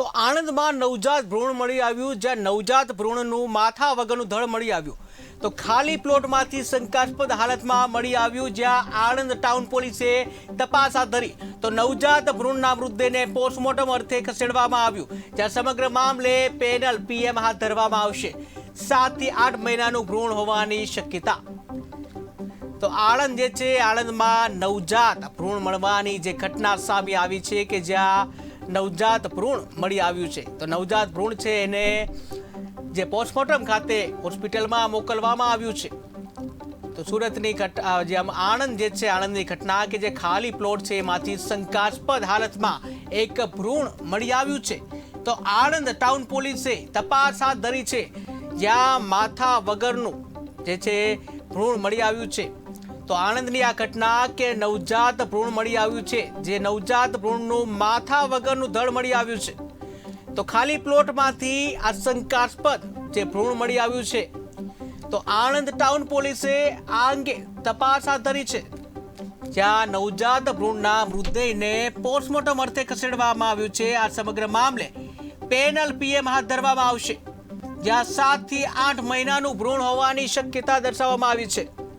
તો આણંદમાં નવજાત ભ્રૂણ મળી આવ્યું, જ્યાં નવજાત ભ્રૂણનું માથા વગરનું ધડ મળી આવ્યું. તો ખાલી પ્લોટમાંથી શંકાસ્પદ હાલતમાં મળી આવ્યું, જ્યાં આણંદ ટાઉન પોલીસે તપાસ હાથ ધરી. તો નવજાત ભ્રૂણના મૃતદેહને પોસ્ટમોર્ટમ અર્થે ખસેડવામાં આવ્યું, જ્યાં સમગ્ર મામલે પેનલ પીએમ હાથ ધરવામાં આવશે. સાતથી આઠ મહિનાનું ભ્રૂણ હોવાની શક્યતા. તો આણંદ જે છે, આણંદમાં નવજાત ભ્રૂણ મળવાની જે ઘટના સામે આવી છે કે જ્યાં નવજાત ભ્રૂણ મળી આવ્યું છે. તો નવજાત ભ્રૂણ છે એને જે પોસ્ટમોર્ટમ ખાતે હોસ્પિટલમાં મોકલવામાં આવ્યું છે. તો સુરતની જે આમ આણંદ જે છે, આણંદની ઘટના કે જે ખાલી પ્લોટ છે એમાંથી શંકાસ્પદ હાલતમાં એક ભ્રૂણ મળી આવ્યું છે. તો આણંદ ટાઉન પોલીસે તપાસ હાથ ધરી છે. જ્યાં માથા વગરનું જે છે ભ્રૂણ મળી આવ્યું છે. તો આણંદની આ ઘટના કે નવજાત ભ્રૂણ મળી આવ્યું છે, જે નવજાત ભ્રૂણનું માથા વગરનું ધડ મળી આવ્યું છે. તો ખાલી પ્લોટમાંથી આ શંકાસ્પદ જે ભ્રૂણ મળી આવ્યું છે. તો આણંદ ટાઉન પોલીસે આ અંગે તપાસ હાથ ધરી છે. જ્યાં નવજાત ભ્રૂણના મૃતદેહને પોસ્ટમોર્ટમ અર્થે ખસેડવામાં આવ્યું છે. આ સમગ્ર મામલે પેનલ પીએમ હાથ ધરવામાં આવશે. જ્યાં સાતથી આઠ મહિનાનું ભ્રૂણ હોવાની શક્યતા દર્શાવવામાં આવી છે.